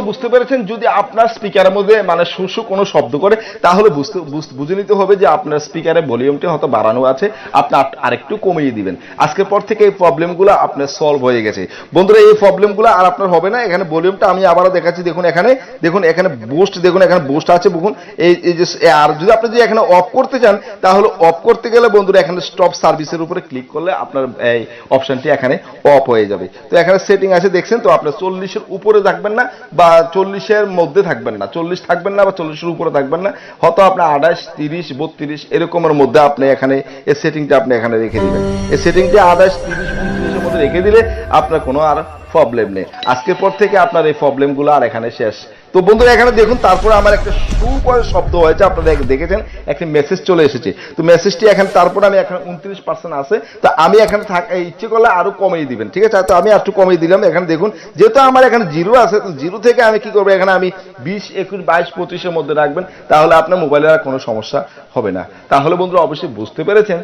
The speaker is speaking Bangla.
অবশ্যই বুঝতে পেরেছেন, যদি আপনার স্পিকারের মধ্যে মানে শুশু কোনো শব্দ করে, তাহলে বুঝতে বুঝে নিতে হবে যে আপনার স্পিকারের ভলিউমটি হয়তো বাড়ানো আছে, আপনি আরেকটু কমিয়ে দিবেন। আজকের পর থেকে এই প্রবলেমগুলো আপনার সলভ হয়ে গেছে। বন্ধুরা, এই প্রবলেমগুলো আর আপনার হবে না, এখানে ভলিউমটা আমি আবারও দেখাচ্ছি, দেখুন এখানে দেখুন এখানে বুস্ট দেখুন এখানে বুস্ট আছে দেখুন এই এই যে আর যদি আপনি যদি এখানে অফ করতে চান, তাহলে অফ করতে গেলে বন্ধুরা, এখানে স্টপ সার্ভিসের উপরে ক্লিক করলে আপনার, এই অপশনটি এখানে অফ হয়ে যাবে। তো এখানে সেটিং আছে, দেখছেন, তো আপনার চল্লিশের উপরে থাকবেন না, বা চল্লিশের মধ্যে থাকবেন না। চল্লিশ থাকবেন না বা চল্লিশের উপরে থাকবেন না। হয়তো আপনার আঠাশ, তিরিশ, বত্রিশ এরকমের মধ্যে আপনি এখানে এই সেটিংটা আপনি এখানে রেখে দেবেন। এই সেটিংটা আঠাশ, তিরিশ রেখে দিলে আপনার কোনো আর প্রবলেম নেই। আজকের পর থেকে আপনার এই প্রবলেমগুলো আর এখানে শেষ। তো বন্ধুরা, এখানে দেখুন, তারপরে আমার একটা সু শব্দ হয়েছে, আপনারা দেখেছেন? একটা মেসেজ চলে এসেছে। তো মেসেজটি এখানে, তারপরে আমি এখানে উনত্রিশ পার্সেন্ট আছে। তো আমি এখানে থাক ইচ্ছে করলে আরও কমিয়ে দিবেন, ঠিক আছে? তো আমি একটু কমিয়ে দিলাম। এখানে দেখুন, যেহেতু আমার এখানে জিরো আছে, তো জিরো থেকে আমি কি করব? এখানে আমি বিশ, একুশ, বাইশ, পঁচিশের মধ্যে রাখবেন। তাহলে আপনার মোবাইলের আর কোনো সমস্যা হবে না। তাহলে বন্ধুরা, অবশ্যই বুঝতে পেরেছেন